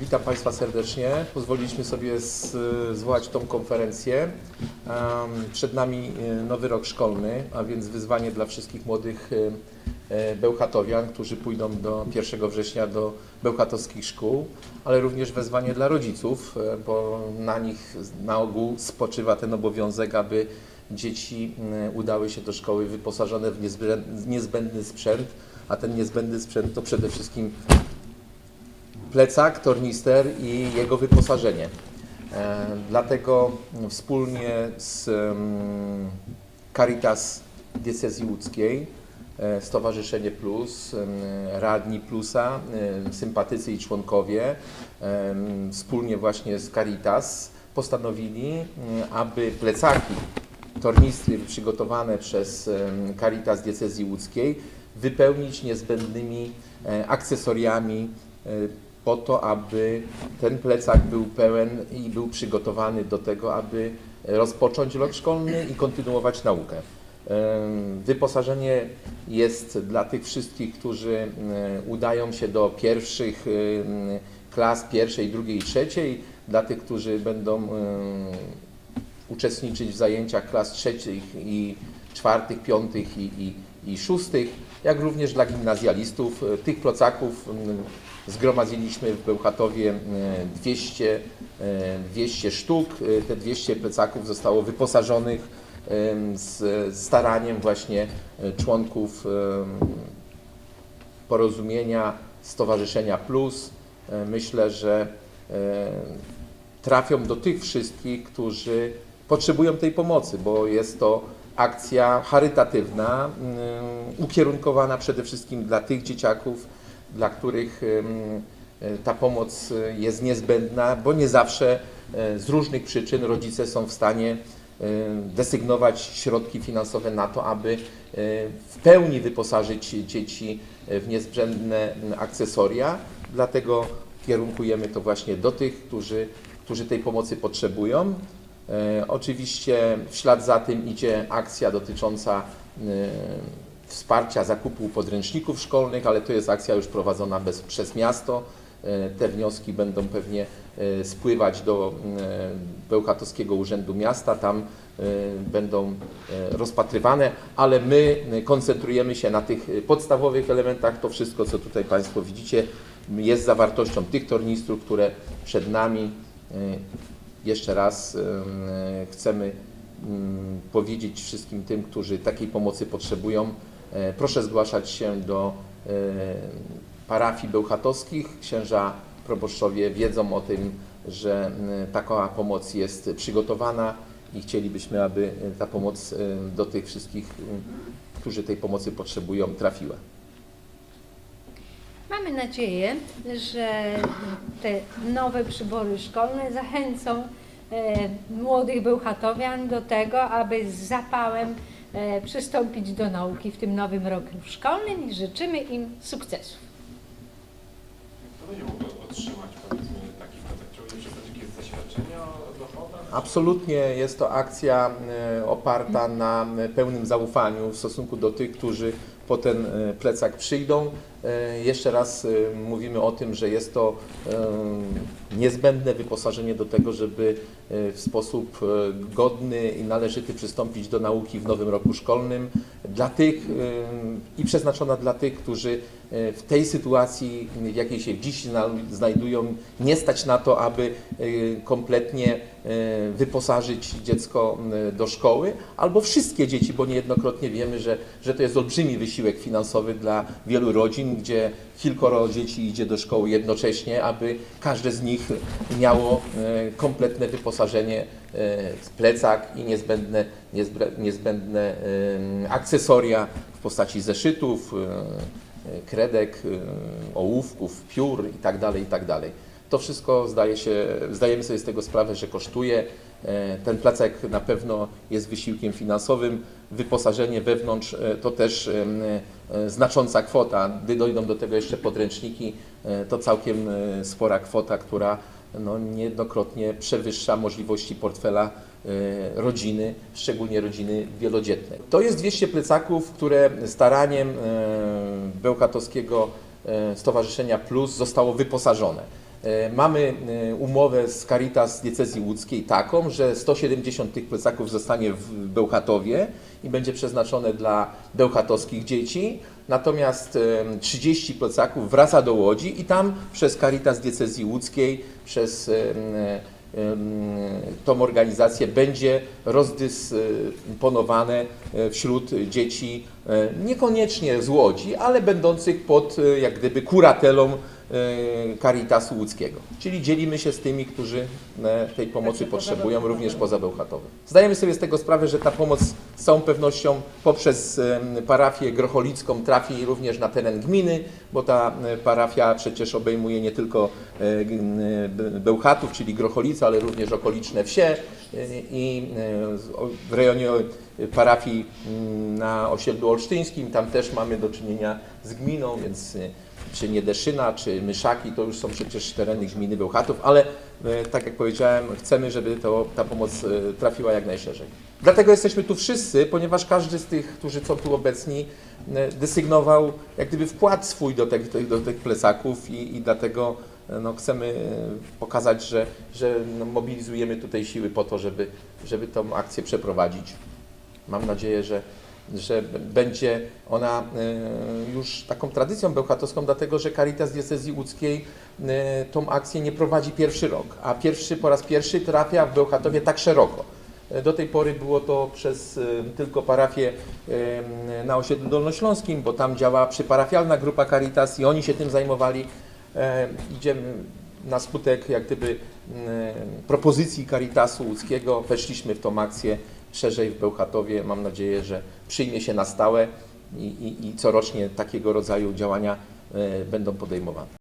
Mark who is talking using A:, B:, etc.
A: Witam Państwa serdecznie. Pozwoliliśmy sobie z, zwołać tą konferencję. Przed nami e, nowy rok szkolny, a więc wyzwanie dla wszystkich młodych e, e, bełchatowian, którzy pójdą do 1 września do bełchatowskich szkół, ale również wezwanie dla rodziców, bo na nich na ogół spoczywa ten obowiązek, aby dzieci udały się do szkoły wyposażone w niezbędny sprzęt, a ten niezbędny sprzęt to przede wszystkim plecak, tornister i jego wyposażenie. E, Dlatego wspólnie z em, Caritas Diecezji Łódzkiej, e, Stowarzyszenie Plus, em, radni Plusa, em, sympatycy i członkowie, em, wspólnie właśnie z Caritas postanowili, aby plecaki, tornistry przygotowane przez Caritas Diecezji Łódzkiej wypełnić niezbędnymi e, akcesoriami e, po to, aby ten plecak był pełen i był przygotowany do tego, aby rozpocząć rok szkolny i kontynuować naukę. Wyposażenie jest dla tych wszystkich, którzy udają się do pierwszych klas pierwszej, drugiej i trzeciej, dla tych, którzy będą uczestniczyć w zajęciach klas trzecich i czwartych, piątych i, i, i szóstych, jak również dla gimnazjalistów. E, Tych plecaków zgromadziliśmy w Bełchatowie mm, 200, e, 200 sztuk. E, Te 200 plecaków zostało wyposażonych z staraniem właśnie członków porozumienia Stowarzyszenia Plus. Myślę, że trafią do tych wszystkich, którzy potrzebują tej pomocy, bo jest to akcja charytatywna, mm, ukierunkowana przede wszystkim dla tych dzieciaków, dla których e, ta pomoc jest niezbędna, bo nie zawsze e, z różnych przyczyn rodzice są w stanie e, desygnować środki finansowe na to, aby e, w pełni wyposażyć dzieci w niezbędne m, akcesoria. Dlatego kierunkujemy to właśnie do tych, którzy, którzy tej pomocy potrzebują. E, Oczywiście w ślad za tym idzie akcja dotycząca e, wsparcia zakupu podręczników szkolnych, ale to jest akcja już prowadzona bez, przez miasto. E, Te wnioski będą pewnie spływać do Bełchatowskiego Urzędu Miasta, tam będą rozpatrywane, ale my koncentrujemy się na tych podstawowych elementach. To wszystko, co tutaj Państwo widzicie, jest zawartością tych tornistrów, które przed nami jeszcze raz em, chcemy powiedzieć wszystkim tym, którzy takiej pomocy potrzebują, e, proszę zgłaszać się do e, parafii bełchatowskich. Księża proboszczowie wiedzą o tym, że m, taka pomoc jest przygotowana i chcielibyśmy, aby ta pomoc e, do tych wszystkich, którzy tej pomocy potrzebują, trafiła.
B: Mamy nadzieję, że te nowe przybory szkolne zachęcą e, młodych bełchatowian do tego, aby z zapałem e, przystąpić do nauki w tym nowym roku szkolnym i życzymy im sukcesów.
C: Kto będzie otrzymać powiedzmy taki plecak? Czy będzie jakieś zaświadczenia dochodowe?
A: Absolutnie jest to akcja e, oparta na e, pełnym zaufaniu w stosunku do tych, którzy po ten e, plecak przyjdą. E, Jeszcze raz e, mówimy o tym, że jest to niezbędne wyposażenie do tego, żeby w sposób godny i należyty przystąpić do nauki w nowym roku szkolnym. Dla tych i przeznaczona dla tych, którzy w tej sytuacji, w jakiej się dziś zna- znajdują, nie stać na to, aby kompletnie wyposażyć dziecko do szkoły, albo wszystkie dzieci, bo niejednokrotnie wiemy, że, że to jest olbrzymi wysiłek finansowy dla wielu rodzin, gdzie kilkoro dzieci idzie do szkoły jednocześnie, aby każde z nich miało e, kompletne wyposażenie, e, plecak i niezbędne, niezbę- niezbędne e, akcesoria w postaci zeszytów, e, e, kredek, e, ołówków, piór itd. itd. To wszystko zdaje się, zdajemy sobie z tego sprawę, że kosztuje. E, Ten placek na pewno jest wysiłkiem finansowym. Wyposażenie wewnątrz e, to też e, znacząca kwota. Gdy dojdą do tego jeszcze podręczniki, to całkiem spora kwota, która no, niejednokrotnie przewyższa możliwości portfela rodziny, szczególnie rodziny wielodzietnej. To jest 200 plecaków, które staraniem Bełchatowskiego e, Stowarzyszenia Plus zostało wyposażone. E, Mamy e, umowę z Caritas Diecezji Łódzkiej taką, że 170 tych plecaków zostanie w Bełchatowie i będzie przeznaczone dla bełchatowskich dzieci, natomiast em, 30 plecaków wraca do Łodzi i tam przez Caritas Diecezji Łódzkiej, przez tą organizację będzie rozdysponowane e, wśród dzieci niekoniecznie z Łodzi, ale będących pod jak gdyby kuratelą Caritasu Łódzkiego. Czyli dzielimy się z tymi, którzy e, tej pomocy
B: Także
A: potrzebują, również poza Bełchatowem. Zdajemy sobie z tego sprawę, że ta pomoc z całą pewnością poprzez parafię grocholicką trafi również na teren gminy, bo ta e, parafia przecież obejmuje nie tylko e, Bełchatów, czyli Grocholica, ale również okoliczne wsie i e, w rejonie parafii mm, na osiedlu olsztyńskim, tam też mamy do czynienia z gminą, więc e, czy Niedeszyna, czy Myszaki, to już są przecież tereny gminy Bełchatów, ale e, tak jak powiedziałem, chcemy, żeby to, ta pomoc e, trafiła jak najszerzej. Dlatego jesteśmy tu wszyscy, ponieważ każdy z tych, którzy są tu obecni, e, desygnował jak gdyby wkład swój do tych, do tych plecaków i, i dlatego e, no, chcemy pokazać, że, że mobilizujemy tutaj siły po to, żeby, żeby tą akcję przeprowadzić. Mam nadzieję, że, że będzie ona e, już taką tradycją bełchatowską, dlatego że Caritas Diecezji Łódzkiej e, tą akcję nie prowadzi pierwszy rok, a pierwszy po raz pierwszy trafia w Bełchatowie tak szeroko. Do tej pory było to przez e, tylko parafię na osiedlu dolnośląskim, bo tam działa przyparafialna grupa Caritas i oni się tym zajmowali. E, Idziemy na skutek jak gdyby propozycji Caritasu Łódzkiego, weszliśmy w tą akcję szerzej w Bełchatowie. Mam nadzieję, że przyjmie się na stałe i, i, i corocznie takiego rodzaju działania e, będą podejmowane.